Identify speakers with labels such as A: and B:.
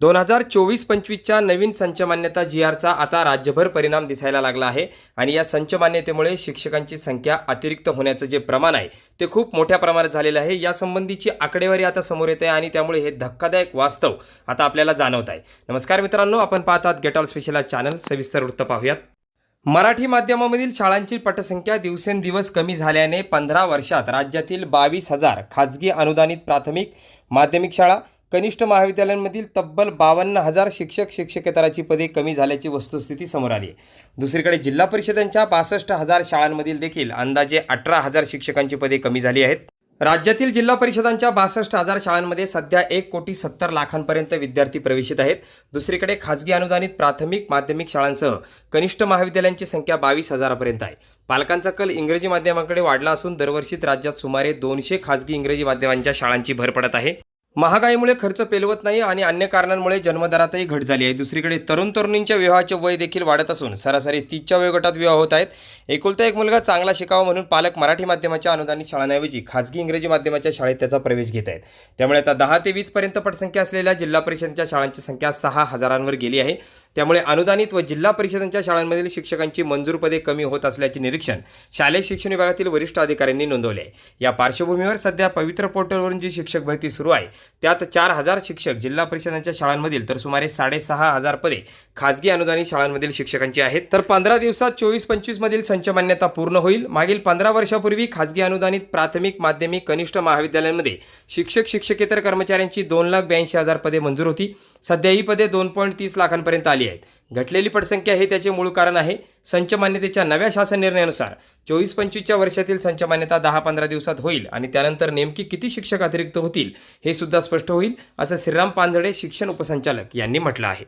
A: दोन हजार चोवीस पंचवीसच्या नवीन संचमान्यता जी आरचा आता राज्यभर परिणाम दिसायला लागला आहे. आणि या संचमान्यतेमुळे शिक्षकांची संख्या अतिरिक्त होण्याचं जे प्रमाण आहे ते खूप मोठ्या प्रमाणात झालेलं आहे. यासंबंधीची आकडेवारी आता समोर येते आणि त्यामुळे हे धक्कादायक वास्तव आता आपल्याला जाणवत आहे. नमस्कार मित्रांनो आपण पाहतात गेट ऑल स्पेशल चॅनल सविस्तर वृत्त पाहूयात. मराठी माध्यमामधील शाळांची पटसंख्या दिवसेंदिवस कमी झाल्याने पंधरा वर्षात राज्यातील बावीस हजार खाजगी अनुदानित प्राथमिक माध्यमिक शाळा कनिष्ठ महाविद्यालयांमधील तब्बल बावन्न हजार शिक्षक शिक्षकेतराची पदे कमी झाल्याची वस्तुस्थिती समोर आली आहे. दुसरीकडे जिल्हा परिषदांच्या बासष्ट हजार शाळांमधील देखील अंदाजे अठरा हजार शिक्षकांची पदे कमी झाली आहेत. राज्यातील जिल्हा परिषदांच्या बासष्ट हजार शाळांमध्ये सध्या एक कोटी सत्तर लाखांपर्यंत विद्यार्थी प्रवेशित आहेत. दुसरीकडे खाजगी अनुदानित प्राथमिक माध्यमिक शाळांसह कनिष्ठ महाविद्यालयांची संख्या बावीस हजारापर्यंत आहे. पालकांचा कल इंग्रजी माध्यमाकडे वाढला असून दरवर्षीत राज्यात सुमारे दोनशे खाजगी इंग्रजी माध्यमांच्या शाळांची भर पडत आहे. महागाईमुळे खर्च पेलवत नाही आणि अन्य कारणांमुळे जन्मदरातही घट झाली आहे. दुसरीकडे तरुण तरुणींच्या विवाहाचे वय देखील वाढत असून सरासरी तीसच्या वयोगटात विवाह होत आहेत. एकुलता एक मुलगा चांगला शिकावा म्हणून पालक मराठी माध्यमाच्या अनुदानित शाळांऐवजी खाजगी इंग्रजी माध्यमाच्या शाळेत त्याचा प्रवेश घेत आहेत. त्यामुळे आता दहा ते वीसपर्यंत पटसंख्या असलेल्या जिल्हा परिषदेच्या शाळांची संख्या सहा हजारांवर गेली आहे. त्यामुळे अनुदानित व जिल्हा परिषदांच्या शाळांमधील शिक्षकांची मंजूर पदे कमी होत असल्याचे निरीक्षण शालेय शिक्षण विभागातील वरिष्ठ अधिकाऱ्यांनी नोंदवले. आहे या पार्श्वभूमीवर सध्या पवित्र पोर्टलवरून जी शिक्षक भरती सुरू आहे त्यात चार हजार शिक्षक जिल्हा परिषदांच्या शाळांमधील तर सुमारे साडेसहा हजार पदे खाजगी अनुदानित शाळांमधील शिक्षकांची आहेत. तर पंधरा दिवसात चोवीस पंचवीस मधील संच मान्यता पूर्ण होईल. मागील पंधरा वर्षापूर्वी खाजगी अनुदानित प्राथमिक माध्यमिक कनिष्ठ महाविद्यालयांमध्ये शिक्षक शिक्षकेतर कर्मचाऱ्यांची दोन लाख ब्याऐंशी हजार पदे मंजूर होती. सध्या ही पदे दोन पॉईंट तीस लाखांपर्यंत आली आहेत. घटलेली पटसंख्या हे त्याचे मूळ कारण आहे. संच मान्यतेच्या नव्या शासन निर्णयानुसार चोवीस पंचवीसच्या वर्षातील संच मान्यता दहा पंधरा दिवसात होईल आणि त्यानंतर नेमकी किती शिक्षक अतिरिक्त होतील हे सुद्धा स्पष्ट होईल असं श्रीराम पांजळे शिक्षण उपसंचालक यांनी म्हटलं आहे.